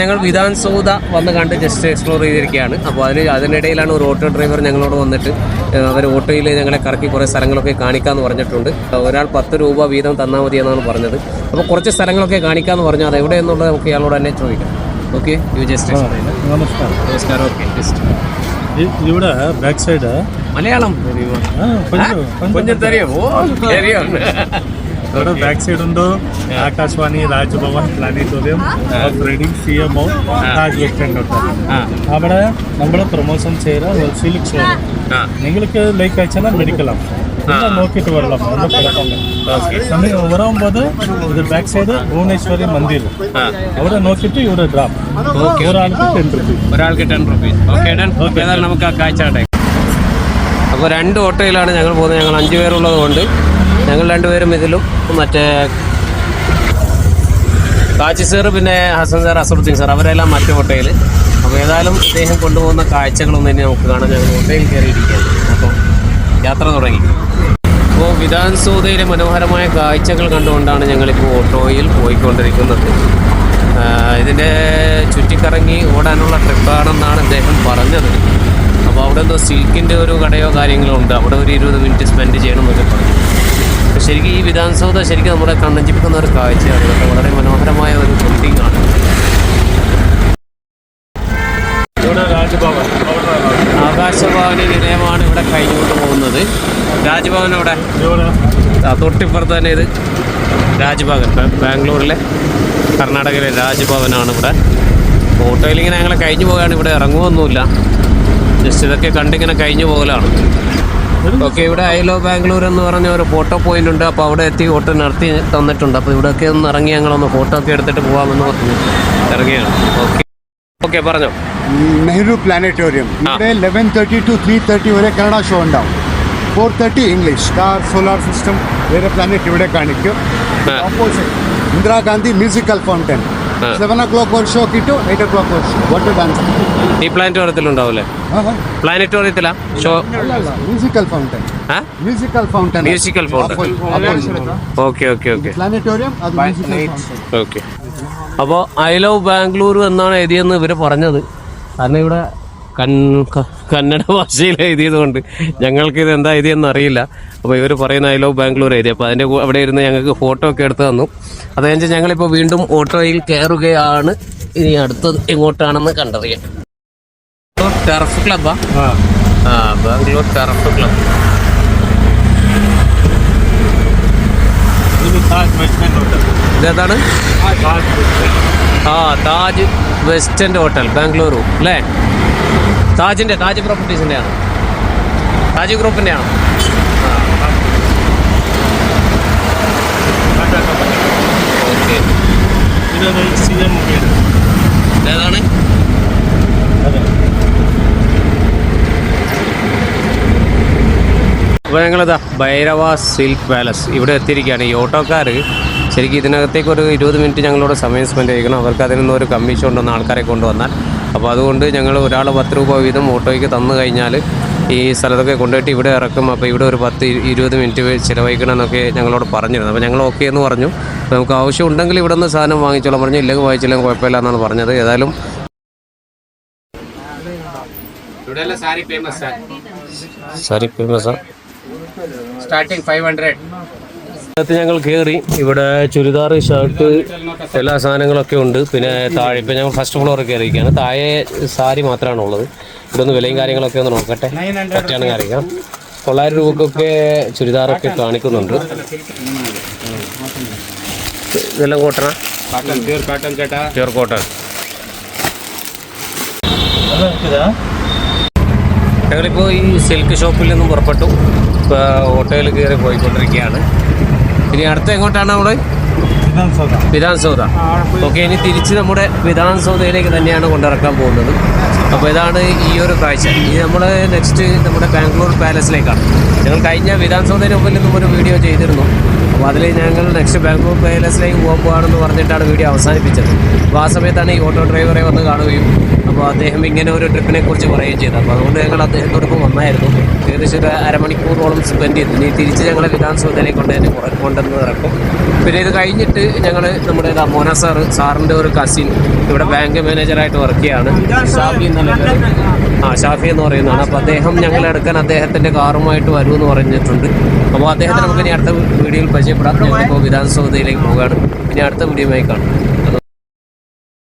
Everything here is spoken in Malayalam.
ഞങ്ങൾ വിധാൻ സൗദ വന്ന് കണ്ട് ജസ്റ്റ് എക്സ്പ്ലോർ ചെയ്തിരിക്കുകയാണ്. അപ്പോൾ അതിന് അതിനിടയിലാണ് ഒരു ഓട്ടോ ഡ്രൈവർ ഞങ്ങളോട് വന്നിട്ട് അവർ ഓട്ടോയിൽ ഞങ്ങളെ കറക്കി കുറേ സ്ഥലങ്ങളൊക്കെ കാണിക്കാമെന്ന് പറഞ്ഞിട്ടുണ്ട്. ഒരാൾ പത്ത് രൂപ വീതം തന്നാൽ മതി എന്നാണ് പറഞ്ഞത്. അപ്പോൾ കുറച്ച് സ്ഥലങ്ങളൊക്കെ കാണിക്കാമെന്ന് പറഞ്ഞാൽ അത് എവിടെ എന്നുള്ളത് നമുക്ക് ഇയാളോട് തന്നെ ചോദിക്കാം. ഓക്കെ യു ജസ്റ്റ് നമസ്കാരം. നമസ്കാരം. ഓക്കെ ജസ്റ്റ് ഇവിടെ ബാക്ക് സൈഡ് മലയാളം. കൊഞ്ചം തരും ഓ ఇక్కడ ബാക്ക് സൈഡ് ഉണ്ടോ? Akashvani Raj Bhavan planetarium reading C M O Taj അവിടെ നമ്മൾ പ്രൊമോഷൻ ചെയ്യുന്ന ഒരു ഷോ നിങ്ങൾക്ക് ലൈക്ക് അയച്ചാൽ മെഡിക്കലാണ് நோக்கிட்டு வரலாம் ரொம்ப பழக்கம் வரும்போது இது பேக் சைடு புவனேஸ்வரி மந்திர் அவரை நோக்கிட்டு இவரை டிராப் ஒரு ஆளுக்கு ten rupees ten rupees okay done okay നമുക്ക് ആ കാഴ്ച അപ്പോൾ രണ്ട് ഓട്ടോയിലാണ് ഞങ്ങൾ പോകുന്നത്. ഞങ്ങൾ അഞ്ച് പേരുള്ളത് കൊണ്ട്. ഞങ്ങൾ രണ്ടുപേരും ഇതിലും മറ്റേ കാച്ചി സാർ പിന്നെ ഹസൻ സാർ അസറുദ്ദീൻ സാർ അവരെല്ലാം മറ്റു ഹോട്ടലിൽ അപ്പോൾ ഏതായാലും അദ്ദേഹം കൊണ്ടുപോകുന്ന കാഴ്ചകളൊന്നും ഇനി നമുക്ക് കാണാൻ ഞങ്ങൾ കോട്ടയിൽ കയറിയിരിക്കുകയാണ്. അപ്പോൾ യാത്ര തുടങ്ങി. അപ്പോൾ വിധാൻസൂതയിലെ മനോഹരമായ കാഴ്ചകൾ കണ്ടുകൊണ്ടാണ് ഞങ്ങളിപ്പോൾ ഓട്ടോയിൽ പോയിക്കൊണ്ടിരിക്കുന്നത്. ഇതിന്റെ ചുറ്റിക്കറങ്ങി ഓടാനുള്ള ട്രിപ്പാണെന്നാണ് അദ്ദേഹം പറഞ്ഞത്. അപ്പോൾ അവിടെ എന്തോ സിൽക്കിന്റെ ഒരു കടയോ കാര്യങ്ങളോ ഉണ്ട്. അവിടെ ഒരു ഇരുപത് മിനിറ്റ് സ്പെൻഡ് ചെയ്യണമെന്നൊക്കെ പറഞ്ഞു. അപ്പോൾ ശരിക്കും ഈ വിധാനസൗദ ശരിക്കും നമ്മുടെ കണ്ണഞ്ചിപ്പിക്കുന്ന ഒരു കാഴ്ചയാണ്. വളരെ മനോഹരമായ ഒരു ബിൽഡിംഗ് ആണ്. ആകാശഭവനി നിലയമാണ് ഇവിടെ കഴിഞ്ഞുകൊണ്ട് പോകുന്നത്. രാജ്ഭവൻ അവിടെ തൊട്ടിപ്പുറത്ത് തന്നെ ഇത് രാജ്ഭവൻ ബാംഗ്ലൂരിലെ കർണാടകയിലെ രാജ്ഭവനാണ് ഇവിടെ. ഓട്ടോയിൽ ഇങ്ങനെ ഞങ്ങൾ കഴിഞ്ഞു പോകാണ് ഇവിടെ ഇറങ്ങുമൊന്നുമില്ല ജസ്റ്റ് ഇതൊക്കെ കണ്ടിങ്ങനെ കഴിഞ്ഞു പോകലാണ്. ഓക്കെ ഇവിടെ ഐലോ ബാംഗ്ലൂർ എന്ന് പറഞ്ഞ ഒരു ഫോട്ടോ പോയിന്റ് ഉണ്ട്. അപ്പോൾ അവിടെ എത്തി ഫോട്ടോ നടത്തി തന്നിട്ടുണ്ട്. അപ്പോൾ ഇവിടെയൊക്കെ ഒന്ന് ഇറങ്ങി ഞങ്ങളൊന്ന് ഫോട്ടോ ഒക്കെ എടുത്തിട്ട് പോകാമെന്ന് പറഞ്ഞു. ഇറങ്ങിയാണ്. ഓക്കെ. ഓക്കെ പറഞ്ഞോ. നെഹ്റു പ്ലാനറ്റോറിയം. ഇവിടെ eleven thirty to three thirty വരെ കന്നഡ ഷോ ഉണ്ടാവും. Four thirty English star solar system വേറെ പ്ലാനറ്റ് ഇവിടെ കാണിക്കും. Opposite Indira Gandhi musical fountain seven o'clock ഒരു ഷോ കിട്ടു എയ്റ്റ് ഓ ക്ലോക്ക് ഒരു ഷോ വാട്ടർ ഡാൻസ് ഈ പ്ലാനറ്റോറിയത്തിലുണ്ടാവില്ലേ പ്ലാനറ്റോറിയത്തിലാ show musical fountain musical fountain musical fountain okay okay okay planetarium അത് മ്യൂസിക്കൽ ഫൗണ്ടൻ ഓക്കെ അപ്പോൾ ഐ ലവ് ബാംഗ്ലൂർ എന്നാണ് എഴുതിയെന്ന് ഇവർ പറഞ്ഞത്. കാരണം ഇവിടെ കന്നഡ ഭാഷയിൽ എഴുതിയത് കൊണ്ട് ഞങ്ങൾക്ക് ഇത് എന്താ എഴുതിയെന്ന് അറിയില്ല. അപ്പോൾ ഇവർ പറയുന്ന ഐ ലവ് ബാംഗ്ലൂർ എഴുതി അപ്പോൾ അതിന്റെ കൂ- അവിടെ ഇരുന്ന് ഞങ്ങൾക്ക് ഫോട്ടോ ഒക്കെ എടുത്ത് തന്നു. അത് കഴിഞ്ഞ് ഞങ്ങളിപ്പോൾ വീണ്ടും ഓട്ടോയിൽ കയറുകയാണ്. ഇനി അടുത്തത് എങ്ങോട്ടാണെന്ന് കണ്ടറിയാം. ടെറഫ് ക്ലബ്ബാ ആ? ബാംഗ്ലൂർ ടെറഫ് ക്ലബ്ബ് ഇതേതാണ് ആ താജ് വെസ്റ്റ് ഹോട്ടൽ ബാംഗ്ലൂരു അല്ലേ? താജിന്റെ താജ് പ്രോപ്പർട്ടീസിന്റെയാണ് താജ് ഗ്രൂപ്പിന്റെയാണ് ഏതാണ്? അപ്പോൾ ഞങ്ങളിതാ ഭൈരവ സിൽക്ക് പാലസ് ഇവിടെ എത്തിയിരിക്കുകയാണ്. ഈ ഓട്ടോക്കാർ ശരിക്കും ഇതിനകത്തേക്ക് ഒരു ഇരുപത് മിനിറ്റ് ഞങ്ങളോട് സമയം സ്പെൻഡ് ചെയ്യണം അവർക്ക് അതിൽ ഒരു കമ്മീഷൻ ഉണ്ടെന്ന് ആൾക്കാരെ കൊണ്ടുവന്നാൽ അപ്പോൾ അതുകൊണ്ട് ഞങ്ങൾ ഒരാൾ പത്ത് രൂപ വീതം ഓട്ടോയ്ക്ക് തന്നു കഴിഞ്ഞാൽ ഈ സ്ഥലത്തൊക്കെ കൊണ്ടുപോയിട്ട് ഇവിടെ ഇറക്കും. അപ്പോൾ ഇവിടെ ഒരു പത്ത് ഇരുപത് മിനിറ്റ് ചിലവഴിക്കണം എന്നൊക്കെ ഞങ്ങളോട് പറഞ്ഞിരുന്നു. അപ്പോൾ ഞങ്ങൾ ഓക്കെ എന്ന് പറഞ്ഞു. നമുക്ക് ആവശ്യം ഉണ്ടെങ്കിൽ ഇവിടെ നിന്ന് സാധനം വാങ്ങിച്ചോളാം പറഞ്ഞു. ഇല്ലെങ്കിൽ വാങ്ങിച്ചില്ലെങ്കിൽ കുഴപ്പമില്ല എന്നാണ് പറഞ്ഞത്. ഏതായാലും sari famous starting five hundred ഇതിനകത്ത് ഞങ്ങൾ കയറി ഇവിടെ ചുരിദാർ ഷർട്ട് എല്ലാ സാധനങ്ങളൊക്കെ ഉണ്ട്. പിന്നെ താഴെ ഇപ്പം ഞങ്ങൾ ഫസ്റ്റ് ഫ്ലോറിൽ കയറിയിരിക്കുകയാണ് താഴെ സാരി മാത്രമാണ് ഉള്ളത്. ഇവിടെ ഒന്ന് വിലയും കാര്യങ്ങളൊക്കെ ഒന്ന് നോക്കട്ടെ. പറ്റുകയാണെങ്കിൽ അറിയാം തൊള്ളായിരം രൂപക്കൊക്കെ ചുരിദാറൊക്കെ കാണിക്കുന്നുണ്ട്. ഇതെല്ലാം കോട്ടണ പ്യൂർ കോട്ടൺ ഞങ്ങളിപ്പോൾ ഈ സിൽക്ക് ഷോപ്പിൽ നിന്നും പുറപ്പെട്ടു. ഇപ്പോൾ ഹോട്ടലിൽ കയറി പോയിക്കൊണ്ടിരിക്കുകയാണ്. ഇനി അടുത്ത എങ്ങോട്ടാണ് നമ്മൾ വിധാൻസൗദ വിധാൻ സൗദ ഓക്കെ ഇനി തിരിച്ച് നമ്മുടെ വിധാൻസൗദയിലേക്ക് തന്നെയാണ് കൊണ്ടിറക്കാൻ പോകുന്നത്. അപ്പോൾ ഇതാണ് ഈ ഒരു കാഴ്ച. ഇനി നമ്മൾ നെക്സ്റ്റ് നമ്മുടെ ബാംഗ്ലൂർ പാലസിലേക്കാണ് ഞങ്ങൾ കഴിഞ്ഞ വിധാൻസൗദയിന് മുമ്പിൽ നിന്നും ഒരു വീഡിയോ ചെയ്തിരുന്നു. അപ്പോൾ അതിൽ ഞങ്ങൾ നെക്സ്റ്റ് ബാംഗ്ലൂർ പാലസിലേക്ക് പോകാൻ പോകാണെന്ന് പറഞ്ഞിട്ടാണ് വീഡിയോ അവസാനിപ്പിച്ചത്. അപ്പോൾ ആ സമയത്താണ് ഈ ഓട്ടോ ഡ്രൈവറെ വന്ന് കാണുകയും അപ്പോൾ അദ്ദേഹം ഇങ്ങനെ ഒരു ട്രിപ്പിനെ കുറിച്ച് പറയുകയും ചെയ്തത്. അപ്പോൾ അതുകൊണ്ട് ഞങ്ങൾ അദ്ദേഹത്തോടൊപ്പം വന്നായിരുന്നു. ഏകദേശം ഒരു അരമണിക്കൂറോളം സ്പെൻഡ് ചെയ്തു. ഇനി തിരിച്ച് ഞങ്ങൾ വിധാനസൗധയിലേക്ക് കൊണ്ട് തന്നെ കൊണ്ടുവന്ന് ഇറക്കും. പിന്നെ ഇത് കഴിഞ്ഞിട്ട് ഞങ്ങൾ നമ്മുടെ മോന സാറ് സാറിന്റെ ഒരു കസിൻ ഇവിടെ ബാങ്ക് മാനേജറായിട്ട് വർക്ക് ചെയ്യാണ്. ഷാഫി എന്നല്ലേ ആ ഷാഫി എന്ന് പറയുന്നതാണ്. അപ്പോൾ അദ്ദേഹം ഞങ്ങൾ എടുക്കാൻ അദ്ദേഹത്തിന്റെ കാറുമായിട്ട് വരുമെന്ന് പറഞ്ഞിട്ടുണ്ട്. അപ്പോൾ അദ്ദേഹത്തെ നമുക്ക് ഇനി അടുത്ത വീഡിയോയിൽ പരിചയപ്പെടാം. ഞങ്ങളിപ്പോൾ വിധാനസൗധയിലേക്ക് പോവുകയാണ് ഇനി അടുത്ത വീഡിയോയുമായി കാണാം.